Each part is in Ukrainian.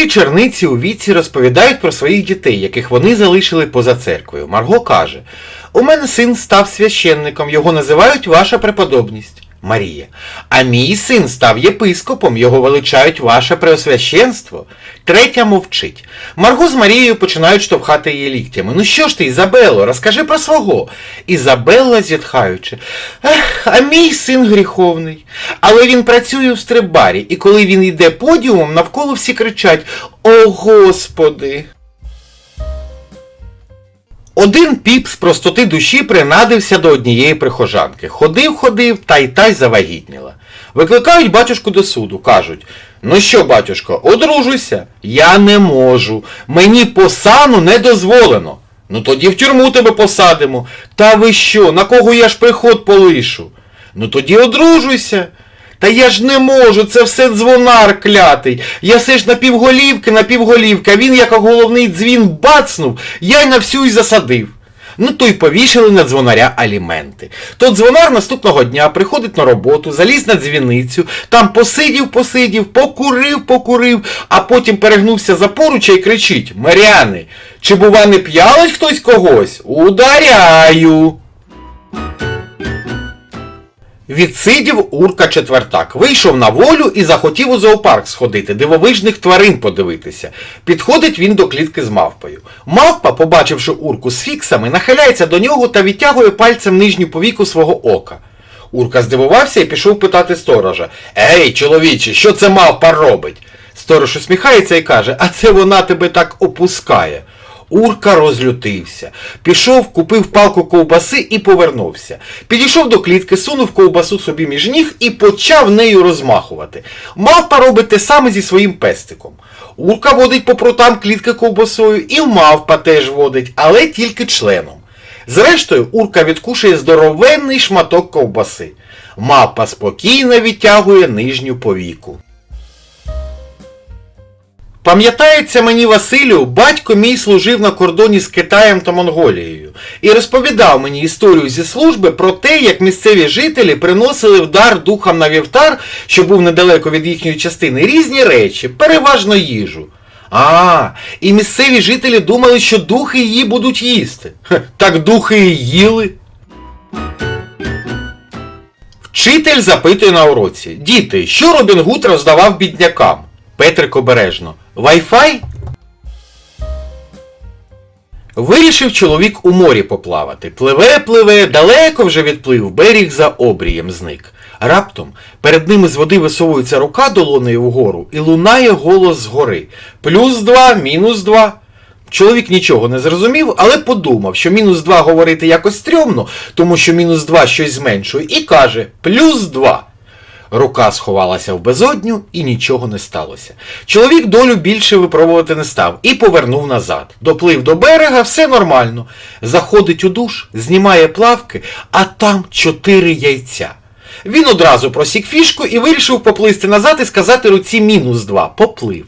Три черниці у віці розповідають про своїх дітей, яких вони залишили поза церквою. Марго каже: У мене син став священником, його називають ваша преподобність. Марія. А мій син став єпископом, його величають ваше преосвященство. Третя мовчить. Марго з Марією починають штовхати її ліктями. Ну що ж ти, Ізабело, розкажи про свого. Ізабелла, зітхаючи. Ех, а мій син гріховний. Але він працює в стрибарі, і коли він йде подіумом, навколо всі кричать О Господи! Один піп з простоти душі принадився до однієї прихожанки. Ходив, ходив, та й та й завагітніла. Викликають батюшку до суду, кажуть: Ну що, батюшко, одружуйся. Я не можу. Мені по сану не дозволено. Ну тоді в тюрму тебе посадимо. Та ви що, на кого я ж приход полишу? Ну тоді одружуйся. Та я ж не можу, це все дзвонар клятий. Я все ж напівголівки, напівголівка, він як головний дзвін бацнув, я й на всю й засадив. Ну то й повішали на дзвонаря аліменти. То дзвонар наступного дня приходить на роботу, заліз на дзвіницю, там посидів, посидів, покурив, покурив, а потім перегнувся за поруча і кричить Маряни, чи бува не п'ялить хтось когось? Ударяю! Відсидів Урка Четвертак, вийшов на волю і захотів у зоопарк сходити, дивовижних тварин подивитися. Підходить він до клітки з мавпою. Мавпа, побачивши Урку з фіксами, нахиляється до нього та відтягує пальцем нижню повіку свого ока. Урка здивувався і пішов питати сторожа Ей, чоловіче, що це мавпа робить? Сторож усміхається і каже, а це вона тебе так опускає. Урка розлютився. Пішов, купив палку ковбаси і повернувся. Підійшов до клітки, сунув ковбасу собі між ніг і почав нею розмахувати. Мавпа робить те саме зі своїм пестиком. Урка водить по прутам клітки ковбасою, і мавпа теж водить, але тільки членом. Зрештою, урка відкушує здоровенний шматок ковбаси. Мавпа спокійно відтягує нижню повіку. Пам'ятається мені Василю, батько мій служив на кордоні з Китаєм та Монголією і розповідав мені історію зі служби про те, як місцеві жителі приносили в дар духам на вівтар, що був недалеко від їхньої частини, різні речі, переважно їжу. А, і місцеві жителі думали, що духи її будуть їсти. Хе, Так духи і їли. Вчитель запитує на уроці. Діти, що Робін Гуд роздавав біднякам? Петрик обережно. Вайфай? Вирішив чоловік у морі поплавати. Пливе, пливе, далеко вже відплив, берег за обрієм зник. Раптом перед ними з води висовується рука долонею вгору і лунає голос згори. Плюс два, мінус два. Чоловік нічого не зрозумів, але подумав, що мінус два говорити якось стрьомно, тому що мінус два щось зменшує, і каже плюс два. Рука сховалася в безодню і нічого не сталося. Чоловік долю більше випробувати не став і повернув назад. Доплив до берега, все нормально. Заходить у душ, знімає плавки, а там чотири яйця. Він одразу просік фішку і вирішив поплисти назад і сказати руці мінус два. Поплив.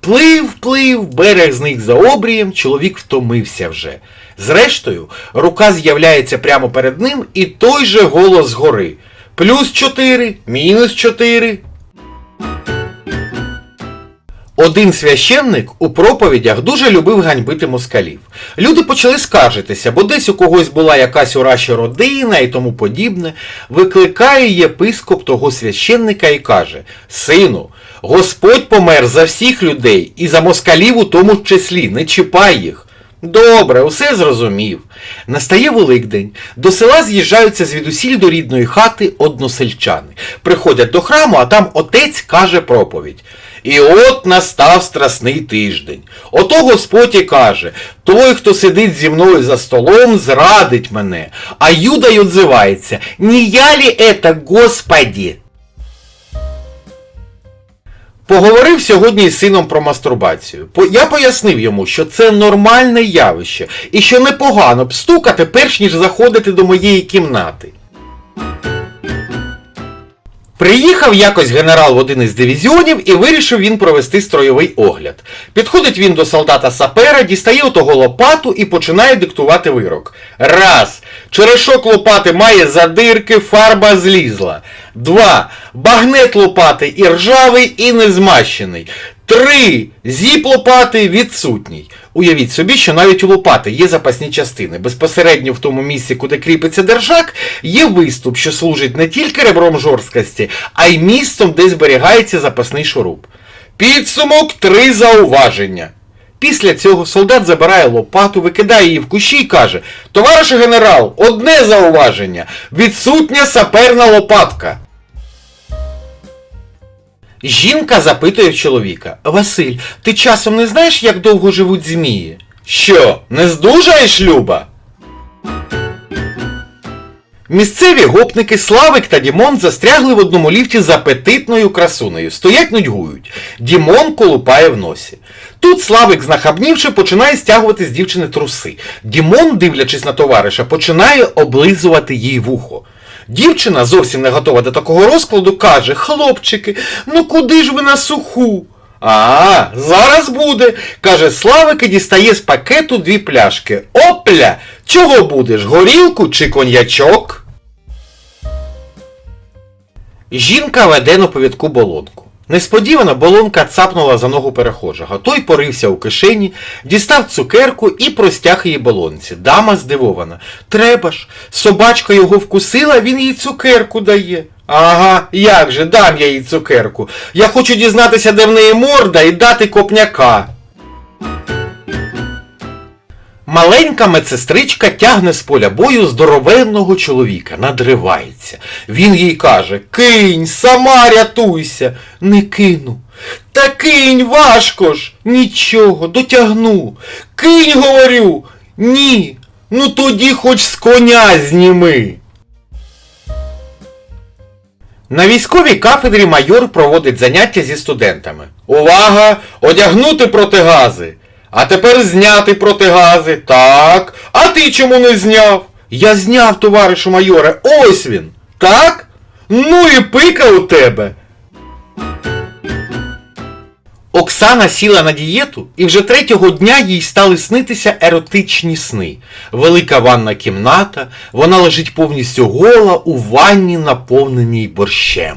Плив, плив, берег зник за обрієм, чоловік втомився вже. Зрештою, рука з'являється прямо перед ним і той же голос згори. Плюс 4, мінус 4. Один священник у проповідях дуже любив ганьбити москалів. Люди почали скаржитися, бо десь у когось була якась ураща родина і тому подібне. Викликає єпископ того священника і каже: Сину, Господь помер за всіх людей і за москалів у тому числі, не чіпай їх. Добре, усе зрозумів. Настає Великдень. До села з'їжджаються звідусіль до рідної хати односельчани. Приходять до храму, а там отець каже проповідь. І от настав страсний тиждень. Ото Господь і каже, той, хто сидить зі мною за столом, зрадить мене. А Юда й отзивається, не я лі это, Господі? Поговорив сьогодні з сином про мастурбацію. Я пояснив йому, що це нормальне явище і що непогано б стукати, перш ніж заходити до моєї кімнати. Приїхав якось генерал в один із дивізіонів і вирішив він провести строєвий огляд. Підходить він до солдата сапера, дістає отого лопату і починає диктувати вирок. Раз. Черешок лопати має задирки, фарба злізла. Два. Багнет лопати і ржавий, і незмащений. Три. Зіп лопати відсутній. Уявіть собі, що навіть у лопати є запасні частини. Безпосередньо в тому місці, куди кріпиться держак, є виступ, що служить не тільки ребром жорсткості, а й місцем, де зберігається запасний шуруп. Підсумок три зауваження. Після цього солдат забирає лопату, викидає її в кущі і каже: Товаришу генерал, одне зауваження. Відсутня саперна лопатка. Жінка запитує в чоловіка: Василь, ти часом не знаєш, як довго живуть змії? Що, не здужаєш, Люба? Місцеві гопники Славик та Дімон застрягли в одному ліфті з апетитною красунею. Стоять нудьгують. Дімон колупає в носі. Тут Славик, знахабнівши, починає стягувати з дівчини труси. Дімон, дивлячись на товариша, починає облизувати їй вухо. Дівчина, зовсім не готова до такого розкладу, каже: Хлопчики, ну куди ж ви на суху? А, зараз буде, каже Славик і дістає з пакету дві пляшки. Опля! Чого будеш? Горілку чи коньячок? Жінка веде на повідку болонку. Несподівано болонка цапнула за ногу перехожого. Той порився у кишені, дістав цукерку і простяг її болонці. Дама здивована. Треба ж, собачка його вкусила, він їй цукерку дає. Ага, як же, дам я їй цукерку. Я хочу дізнатися, де в неї морда, і дати копняка. Маленька медсестричка тягне з поля бою здоровенного чоловіка, надривається. Він їй каже Кинь, сама рятуйся. Не кину. Та кинь важко ж. Нічого, дотягну. Кинь, говорю. Ні. Ну тоді хоч з коня зніми. На військовій кафедрі майор проводить заняття зі студентами. Увага! Одягнути протигази! А тепер зняти протигази. Так. А ти чому не зняв? Я зняв, товаришу майоре. Ось він. Так? Ну і пика у тебе. Оксана сіла на дієту, і вже третього дня їй стали снитися еротичні сни. Велика ванна кімната, вона лежить повністю гола у ванні, наповненій борщем.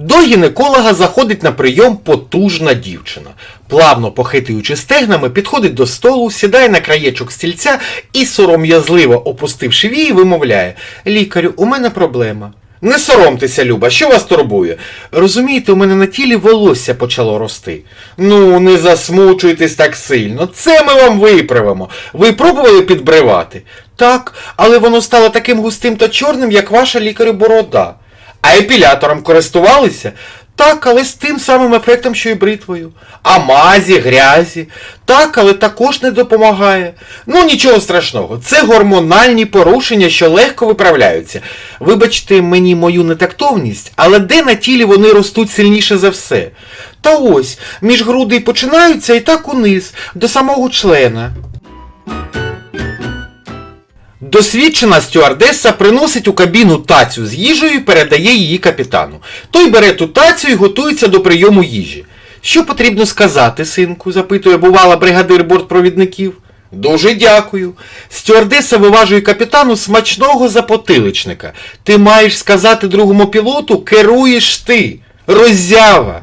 До гінеколога заходить на прийом потужна дівчина. Плавно похитуючи стегнами, підходить до столу, сідає на краєчок стільця і, сором'язливо опустивши вії, вимовляє Лікарю, у мене проблема. Не соромтеся, Люба, що вас турбує? Розумієте, у мене на тілі волосся почало рости. Ну, не засмучуйтесь так сильно. Це ми вам виправимо. Ви пробували підбривати? Так, але воно стало таким густим та чорним, як ваша лікарю борода. А епілятором користувалися? Так, але з тим самим ефектом, що і бритвою. А мазі, грязі. Так, але також не допомагає. Ну нічого страшного, це гормональні порушення, що легко виправляються. Вибачте мені мою нетактовність, але де на тілі вони ростуть сильніше за все? Та ось, між груди починаються і так униз, до самого члена. Досвідчена стюардеса приносить у кабіну тацю з їжею і передає її капітану. Той бере ту тацю і готується до прийому їжі. Що потрібно сказати, синку? запитує бувала бригадир бортпровідників. Дуже дякую. Стюардеса виважує капітану смачного запотиличника. Ти маєш сказати другому пілоту, керуєш ти. Роззява.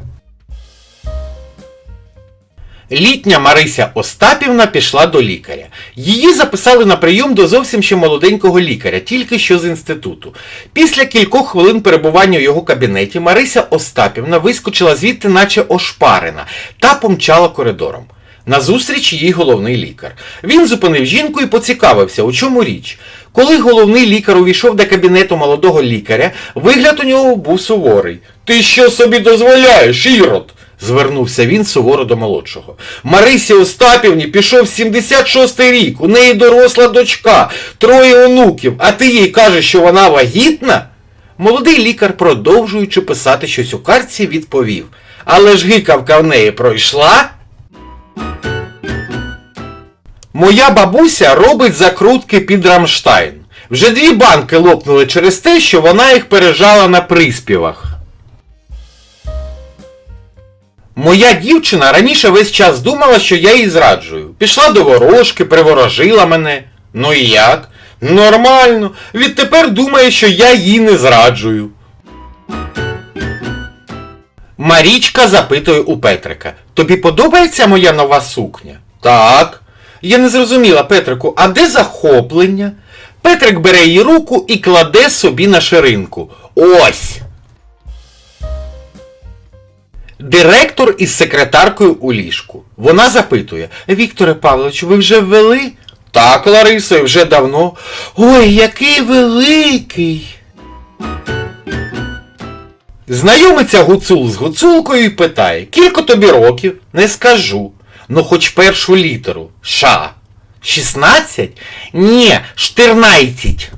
Літня Марися Остапівна пішла до лікаря. Її записали на прийом до зовсім ще молоденького лікаря, тільки що з інституту. Після кількох хвилин перебування у його кабінеті Марися Остапівна вискочила звідти, наче ошпарена, та помчала коридором. Назустріч їй головний лікар. Він зупинив жінку і поцікавився, у чому річ. Коли головний лікар увійшов до кабінету молодого лікаря, вигляд у нього був суворий. Ти що собі дозволяєш, Ірод? Звернувся він суворо до молодшого. Марисі Остапівні пішов 76-й рік, у неї доросла дочка, троє онуків, а ти їй кажеш, що вона вагітна? Молодий лікар, продовжуючи писати щось у карці, відповів. Але ж гикавка в неї пройшла. Моя бабуся робить закрутки під Рамштайн. Вже дві банки лопнули через те, що вона їх пережала на приспівах. Моя дівчина раніше весь час думала, що я її зраджую. Пішла до ворожки, приворожила мене. Ну і як? Нормально. Відтепер думає, що я її не зраджую. Марічка запитує у Петрика. Тобі подобається моя нова сукня? Так. Я не зрозуміла, Петрику, а де захоплення? Петрик бере її руку і кладе собі на ширинку. Ось. Директор із секретаркою у ліжку. Вона запитує: Вікторе Павлович, ви вже ввели? Так, Ларисо, вже давно. Ой, який великий. Знайомиться гуцул з гуцулкою і питає, кілько тобі років? Не скажу. Ну хоч першу літеру. Ша. 16? Ні, 14.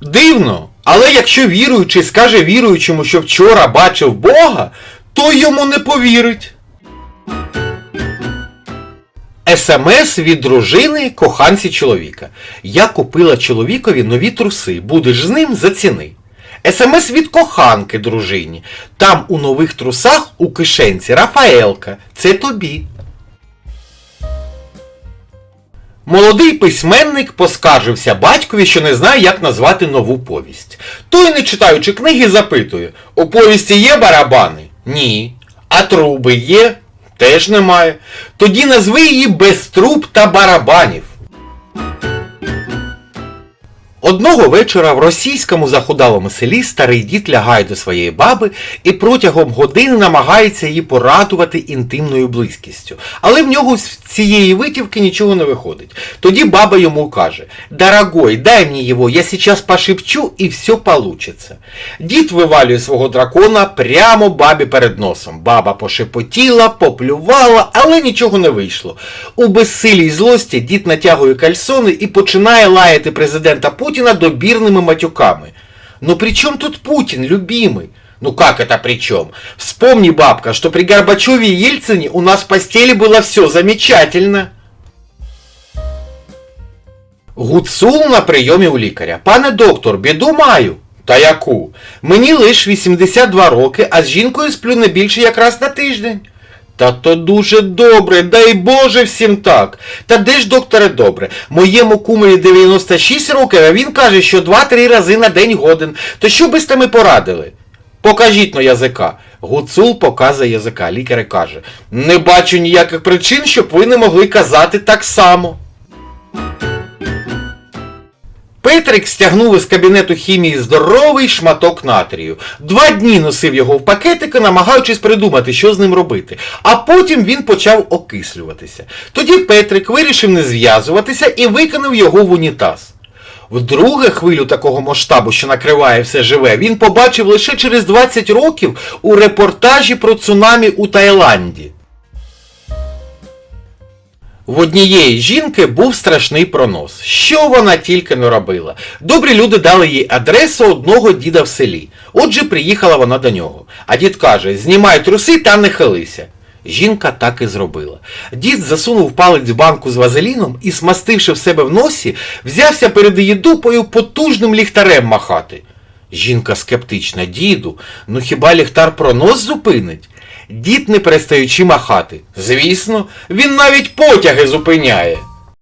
Дивно, але якщо віруючий скаже віруючому, що вчора бачив Бога, то йому не повірить. СМС від дружини коханці чоловіка. Я купила чоловікові нові труси. Будеш з ним заціни. СМС від коханки дружині. Там у нових трусах у кишенці Рафаелка. Це тобі. Молодий письменник поскаржився батькові, що не знає, як назвати нову повість. Той, не читаючи книги, запитує: у повісті є барабани? Ні. А труби є? Теж немає. Тоді назви її без труб та барабанів. Одного вечора в російському захудалому селі старий дід лягає до своєї баби і протягом години намагається її порадувати інтимною близькістю. Але в нього з цієї витівки нічого не виходить. Тоді баба йому каже: Дорогой, дай мені його, я сейчас пошепчу і все получится. Дід вивалює свого дракона прямо бабі перед носом. Баба пошепотіла, поплювала, але нічого не вийшло. У безсилій злості дід натягує кальсони і починає лаяти президента Путіна добірними матюками. Ну при чем тут Путин, любимый? Ну как это при чем? Вспомни, бабка, что при Горбачеве и Ельцине у нас в постели было все замечательно. Гуцул на прийомі у лікаря. Пане доктор, біду маю. Та яку? Мені лиш 82 роки, а з жінкою сплю не більше якраз на тиждень. Та то дуже добре, дай Боже всім так. Та де ж, докторе, добре? Моєму кумові 96 років, а він каже, що 2-3 рази на день годен. То що би сте ми порадили? Покажіть на язика. Гуцул показує язика. Лікар каже, не бачу ніяких причин, щоб ви не могли казати так само. Петрик стягнув із кабінету хімії здоровий шматок натрію. Два дні носив його в пакетики, намагаючись придумати, що з ним робити. А потім він почав окислюватися. Тоді Петрик вирішив не зв'язуватися і викинув його в унітаз. Вдруге хвилю такого масштабу, що накриває все живе, він побачив лише через 20 років у репортажі про цунамі у Таїланді. В однієї жінки був страшний пронос. Що вона тільки не робила. Добрі люди дали їй адресу одного діда в селі. Отже, приїхала вона до нього. А дід каже: знімай труси та не хилися. Жінка так і зробила. Дід засунув палець в банку з вазеліном і, смастивши в себе в носі, взявся перед її дупою потужним ліхтарем махати. Жінка скептична, діду, ну хіба ліхтар пронос зупинить? Дід не перестаючи махати. Звісно, він навіть потяги зупиняє.